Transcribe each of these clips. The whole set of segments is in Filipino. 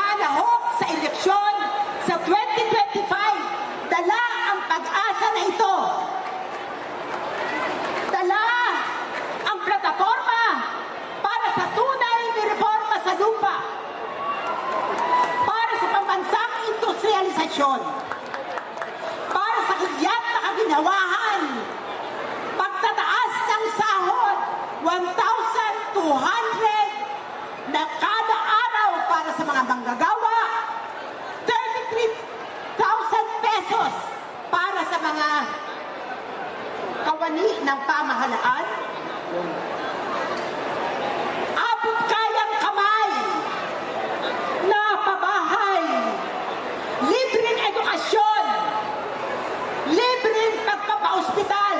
papalahok sa eleksyon sa 2025. Dala ang pag-asa na ito. Dala ang plataforma para sa tunay na reforma sa lupa. Para sa pambansang industrialisasyon. Para sa kigyat na kabinawahan kawani ng pamahalaan, abot kayang kamay na pabahay, libreng edukasyon, libreng pagpapaospital,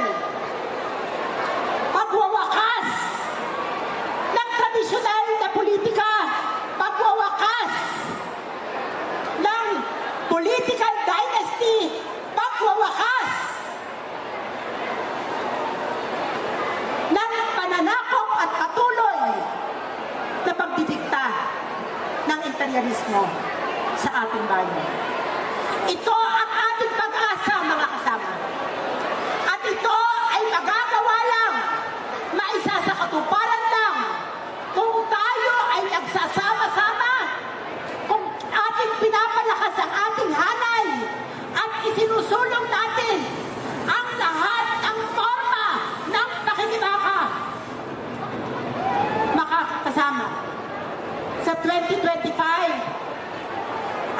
imperialismo sa ating bayan. Ito ang ating pag-asa, mga kasama. At ito ay magagawa lang, maisa sa katuparan lang, kung tayo ay nagsasama-sama, kung ating pinapalakas ang ating hanay, at isinusulong natin ang lahat ng forma ng pakikibaka. Makakasama sa 2025,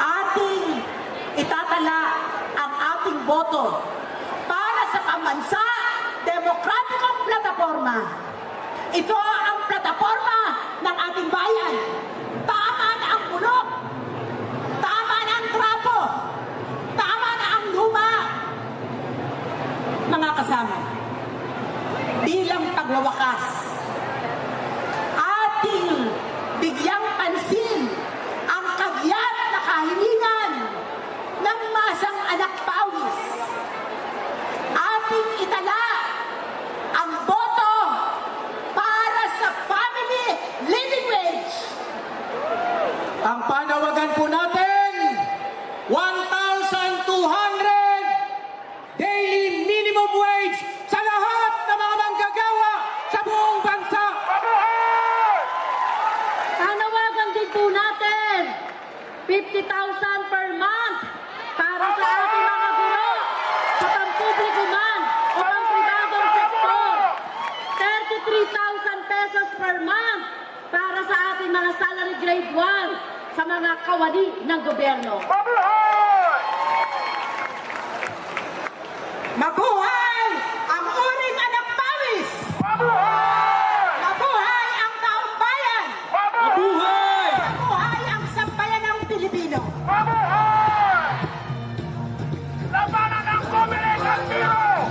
ating itatala ang ating boto para sa pambansa demokratikong plataforma. Ito ang plataforma ng ating bayan. Tama na ang bulok. Tama na ang trapo. Tama na ang luma. Mga kasama, bilang pagwawakas, ating bigyang pansin ang kagyat na kahilingan ng masang anak pawis. Ating itala ang boto para sa family living wage. Ang panawagan po natin, 1,200 daily minimum wage sa lahat ng mga manggagawa sa buong bansa. Panawagan din po natin, 50,000 per month per month para sa ating mga salary grade 1 sa mga kawani ng gobyerno. Mabuhay ang uring anak pawis! Mabuhay ang taong bayan! Mabuhay! Mabuhay ang sambayan ng Pilipino! Labanan ang komunikasyon!